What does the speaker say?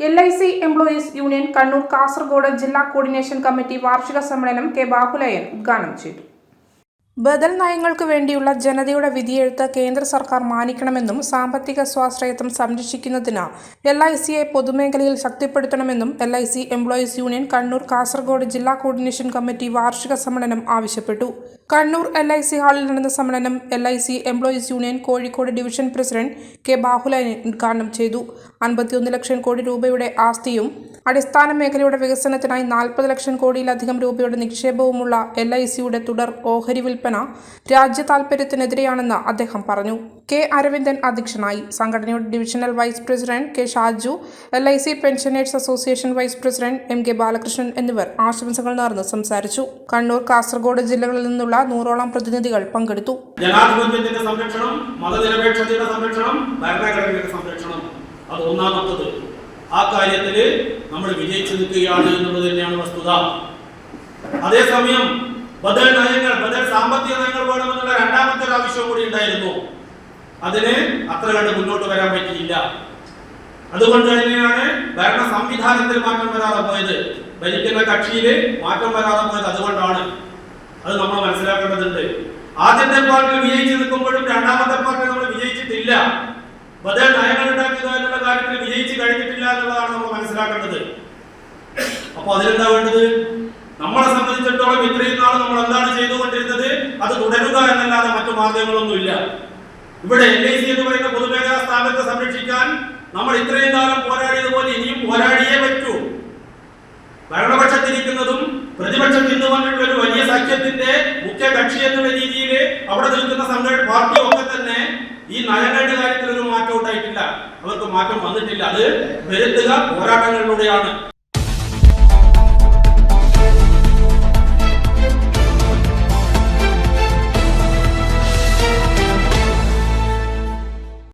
L I C employees union Kannur Kasaragod ജില്ലാ coordination committee വാർഷിക സമ്മേളനം കെ ബാഹുലയൻ ഉദ്ഘാടനം ചെയ്തു. ബദൽ നയങ്ങൾക്ക് വേണ്ടിയുള്ള ജനതയുടെ വിധിയെഴുത്ത് കേന്ദ്ര സർക്കാർ മാനിക്കണമെന്നും സാമ്പത്തിക സ്വാശ്രയത്വം സംരക്ഷിക്കുന്നതിന് എൽ ഐ സിയെ പൊതുമേഖലയിൽ ശക്തിപ്പെടുത്തണമെന്നും L I C employees union Kannur Kasaragod ജില്ലാ കോർഡിനേഷൻ കമ്മിറ്റി വാർഷിക സമ്മേളനം ആവശ്യപ്പെട്ടു. കണ്ണൂർ എൽ ഐ സി ഹാളിൽ നടന്ന സമ്മേളനം L I C employees union Kozhikode division president K Bahulan ഉദ്ഘാടനം ചെയ്തു. അൻപത്തിയൊന്ന് ലക്ഷം കോടി രൂപയുടെ ആസ്തിയും അടിസ്ഥാന മേഖലയുടെ വികസനത്തിനായി നാൽപ്പത് ലക്ഷം കോടിയിലധികം രൂപയുടെ നിക്ഷേപവുമുള്ള എൽ ഐ സിയുടെ തുടർ ഓഹരി വിൽപ്പന രാജ്യ താൽപര്യത്തിനെതിരെയാണെന്ന് അദ്ദേഹം പറഞ്ഞു. കെ അരവിന്ദൻ അധ്യക്ഷനായി. സംഘടനയുടെ divisional vice president K Shaju L I C pensioners association vice president M K Balakrishnan എന്നിവർ ആശംസകൾ നേർന്ന് സംസാരിച്ചു. കണ്ണൂർ കാസർഗോഡ് ജില്ലകളിൽ നിന്നുള്ള നൂറോളം പ്രതിനിധികൾ പങ്കെടുത്തു. ജനാധിപത്യത്തിന്റെ സംരക്ഷണം മതനിരപേക്ഷതയുടെ സംരക്ഷണം സംരക്ഷണം. അത് ഒന്നാമത്തത്. ആ കാര്യത്തിൽ നമ്മൾ വിജയിച്ചു നിൽക്കുകയാണ് എന്നുള്ളത് തന്നെയാണ് വസ്തുത. അതേസമയം ബദൽ നയങ്ങൾ ബദൽ സാമ്പത്തിക നയങ്ങൾ വേണമെന്നുള്ള രണ്ടാമത്തെ ഒരു ആവശ്യം കൂടി ഉണ്ടായിരുന്നു. അതിന് അത്ര കണ്ട് മുന്നോട്ട് വരാൻ പറ്റിയില്ല. അതുകൊണ്ട് തന്നെയാണ് ഭരണ സംവിധാനത്തിൽ മാറ്റം വരാതെ പോയത്. ഭരിക്കുന്ന കക്ഷിയിൽ മാറ്റം വരാതെ പോയത് അതുകൊണ്ടാണ്. അത് നമ്മൾ മനസ്സിലാക്കേണ്ടതുണ്ട്. ആദ്യത്തെ പാർട്ടി വിജയിച്ചു നിൽക്കുമ്പോഴും രണ്ടാമത്തെ പാർട്ടി നമ്മൾ വിജയിച്ചിട്ടില്ല. ബദൽ നയങ്ങൾ ഉണ്ടാക്കുക എന്നുള്ള കാര്യത്തിൽ വിജയിച്ച് കഴിഞ്ഞിട്ടില്ല എന്നുള്ളതാണ് നമ്മൾ മനസ്സിലാക്കേണ്ടത്. അപ്പൊ അതിലെന്താ വേണ്ടത്? നമ്മളെ സംബന്ധിച്ചിടത്തോളം ഇത്രയും നാൾ നമ്മൾ എന്താണ് ചെയ്തുകൊണ്ടിരുന്നത്? അത് തുടരുക എന്നല്ലാതെ മറ്റു മാർഗങ്ങളൊന്നുമില്ല ഇവിടെ എൽ ഐ സി എന്ന് പറയുന്ന പൊതുമേഖലാ സ്ഥാപനത്തെ സംരക്ഷിക്കാൻ നമ്മൾ ഇത്രയും കാലം പോരാടിയതുപോലെ ഇനിയും പോരാടിയേ പറ്റൂ. ഭരണപക്ഷത്തിരിക്കുന്നതും പ്രതിപക്ഷം നിന്നുകൊണ്ടുള്ള ഒരു വലിയ സഖ്യത്തിന്റെ മുഖ്യ കക്ഷി എന്നുള്ള രീതിയിൽ അവിടെ നിൽക്കുന്ന സംഘടന പാർട്ടിയും അവർക്ക് മാറ്റം വന്നിട്ടില്ല. അത് വരുത്തുക പോരാട്ടങ്ങളിലൂടെയാണ്.